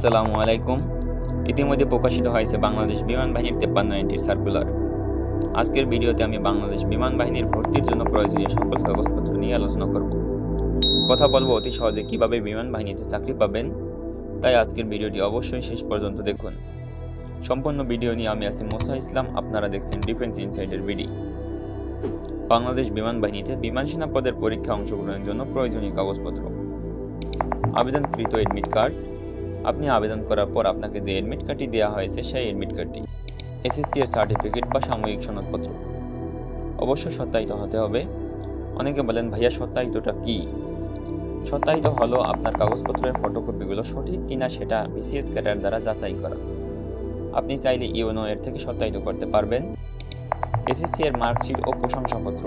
আসসালামু আলাইকুম। ইতিমধ্যে প্রকাশিত হয়েছে বাংলাদেশ বিমান বাহিনীর তেপ্পান্ন এন্টির সার্কুলার। আজকের ভিডিওতে আমি বাংলাদেশ বিমান বাহিনীর ভর্তির জন্য প্রয়োজনীয় সকল কাগজপত্র নিয়ে আলোচনা করব। কথা বলব অতি সহজে কীভাবে বিমান বাহিনীতে চাকরি পাবেন, তাই আজকের ভিডিওটি অবশ্যই শেষ পর্যন্ত দেখুন। সম্পূর্ণ ভিডিও নিয়ে আমি আছি মোসা ইসলাম, আপনারা দেখছেন ডিফেন্স ইনসাইডের ভিডি। বাংলাদেশ বিমান বাহিনীতে বিমান সেনা পদের পরীক্ষা অংশগ্রহণের জন্য প্রয়োজনীয় কাগজপত্র। আবেদনকৃত এডমিট কার্ড আপনি আবেদন করার পর আপনাকে যে এডমিট কার্ডটি দেওয়া হয়েছে সেই এডমিট কার্ডটি এসএসসি এর সার্টিফিকেট বা সাময়িক সনদপত্র। অবশ্যই সত্যায়িত হতে হবে। অনেকে বলেন, ভাইয়া, সত্যায়িতটা কি? সত্যায়িত হলো আপনার কাগজপত্রের ফটোকপিগুলো সঠিক কিনা সেটা বিসিএস ক্যাডার দ্বারা যাচাই করা। আপনি চাইলে ইউনো এর থেকে সত্যায়িত করতে পারবেন। এসএসসি এর মার্কশিট ও প্রশংসাপত্র।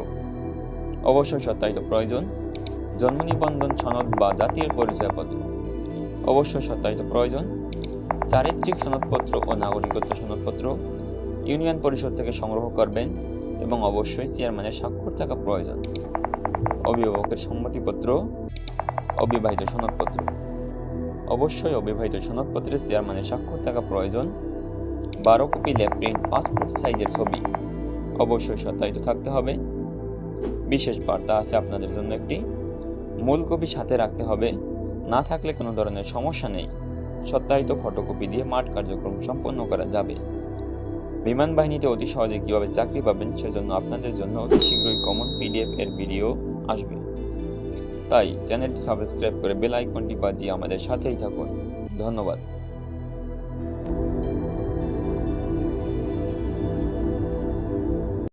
অবশ্যই সত্যায়িত প্রয়োজন। জন্ম নিবন্ধন সনদ বা জাতীয় পরিচয়পত্র। অবশ্যই সত্যায়িত প্রয়োজন। চারিত্রিক সনদপত্র ও নাগরিকত্ব সনদপত্র ইউনিয়ন পরিষদ থেকে সংগ্রহ করবেন এবং অবশ্যই চেয়ারম্যানের স্বাক্ষর থাকা প্রয়োজন। অভিভাবকের সম্মতিপত্র, অবিবাহিত সনদপত্র। অবশ্যই অবিবাহিত সনদপত্রে চেয়ারম্যানের স্বাক্ষর থাকা প্রয়োজন। বারো কপি ল্যাপ্রিন্ট পাসপোর্ট সাইজের ছবি অবশ্যই সত্যায়িত থাকতে হবে। বিশেষ বার্তা আছে আপনাদের জন্য একটি। মূল কপি সাথে রাখতে হবে। না থাকলে কোনো ধরনের সমস্যা নেই। সত্যায়িত ফটোকপি দিয়ে মাঠ কার্যক্রম সম্পন্ন করা যাবে। বিমান বাহিনীতে অতি সহজে কীভাবে চাকরি পাবেন সেজন্য আপনাদের জন্য অতি শীঘ্রই কমন পিডিএফ এর ভিডিও আসবে। তাই চ্যানেলটি সাবস্ক্রাইব করে বেল আইকনটি বাজিয়ে আমাদের সাথেই থাকুন। ধন্যবাদ।